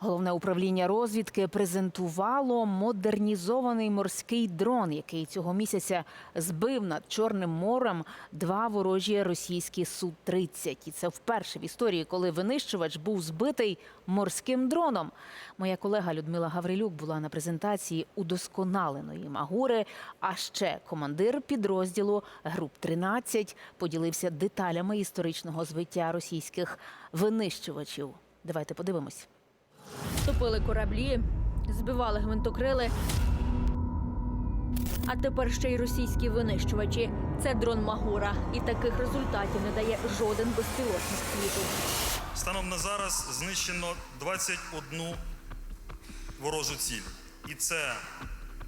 Головне управління розвідки презентувало модернізований морський дрон, який цього місяця збив над Чорним морем два ворожі російські су 30 І це вперше в історії, коли винищувач був збитий морським дроном. Моя колега Людмила Гаврилюк була на презентації удосконаленої Магури. А ще командир підрозділу груп 13 поділився деталями історичного збиття російських винищувачів. Давайте подивимось. Топили кораблі, збивали гвинтокрили. А тепер ще й російські винищувачі. Це дрон Магура. І таких результатів не дає жоден безпілотник світу. Станом на зараз знищено 21 ворожу ціль. І це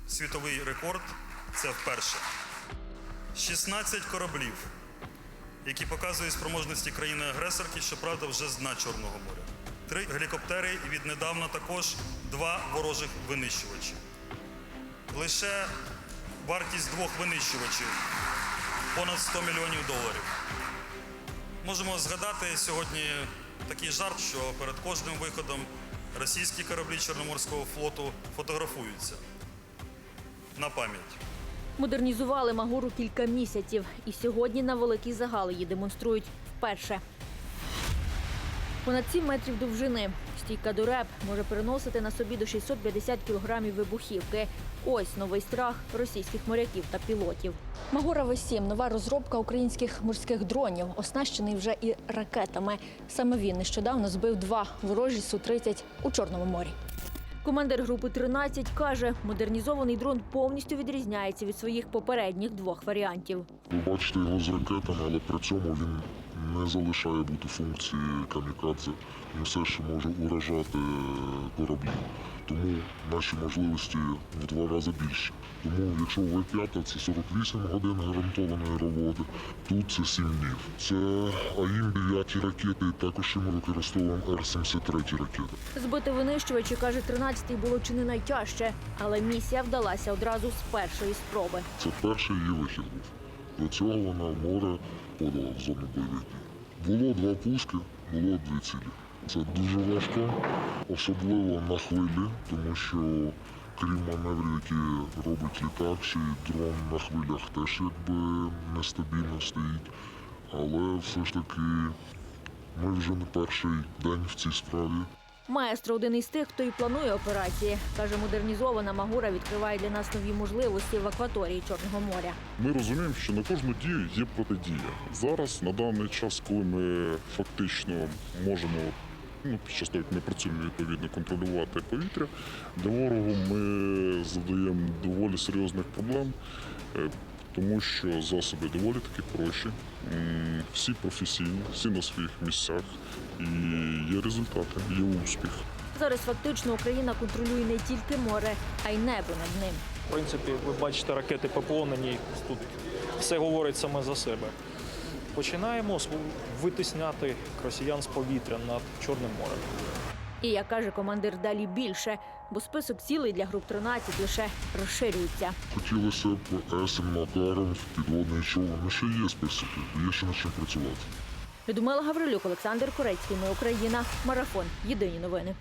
світовий рекорд, це вперше. 16 кораблів, які показують спроможності країни-агресорки, щоправда, вже з дна Чорного моря. Три гелікоптери і віднедавна також два ворожих винищувачі. Лише вартість двох винищувачів понад 100 мільйонів доларів. Можемо згадати сьогодні такий жарт, що перед кожним виходом російські кораблі Чорноморського флоту фотографуються на пам'ять. Модернізували Магуру кілька місяців, і сьогодні на великий загал її демонструють вперше. Понад 7 метрів довжини. Стійка до реп може переносити на собі до 650 кілограмів вибухівки. Ось новий страх російських моряків та пілотів. Магура В-7 – нова розробка українських морських дронів, оснащений вже і ракетами. Саме він нещодавно збив два ворожі Су-30 у Чорному морі. Командир групи 13 каже, модернізований дрон повністю відрізняється від своїх попередніх двох варіантів. Ви бачите його з ракетами, але при цьому він не залишає бути функції камікадзе. Він все ще може уражати кораблі. Тому наші можливості в два рази більші. Тому якщо В5 це 48 годин гарантованої роботи, тут це 7 днів. Це АІМ 9 ракети, і також ми використовуємо Р-73 ракети. Збити винищувачі, каже 13-й, було чи не найтяжче, але місія вдалася одразу з першої спроби. Це перший її вихід був. До цього вона море подала в зону бойових дій. Було два пуски, було дві цілі. Це дуже важко, особливо на хвилі, тому що крім маневрів, які робить літак, ще й дрон на хвилях теж якби нестабільно стоїть. Але все ж таки ми вже не перший день в цій справі. Маестро один із тих, хто і планує операції. Каже, модернізована Магура відкриває для нас нові можливості в акваторії Чорного моря. Ми розуміємо, що на кожну дію є протидія. Зараз, на даний час, коли ми фактично можемо, ну, під час того, як ми працюємо відповідно контролювати повітря, для ворогу ми задаємо доволі серйозних проблем, е, тому що засоби доволі таки хороші, всі професійні, всі на своїх місцях, і є результати, є успіх. Зараз фактично Україна контролює не тільки море, а й небо над ним. В принципі, ви бачите, ракети поклонені. Тут все говорить саме за себе. Починаємо витисняти росіян з повітря над Чорним морем. І як каже командир, далі більше, бо список цілей для груп 13 лише розширюється. Хотілося б С-м Макаром в підводний човен. Ще є списки, є ще над чим працювати. Людмила Гаврилюк, Олександр Корецький. Ми Україна. Марафон. Єдині новини.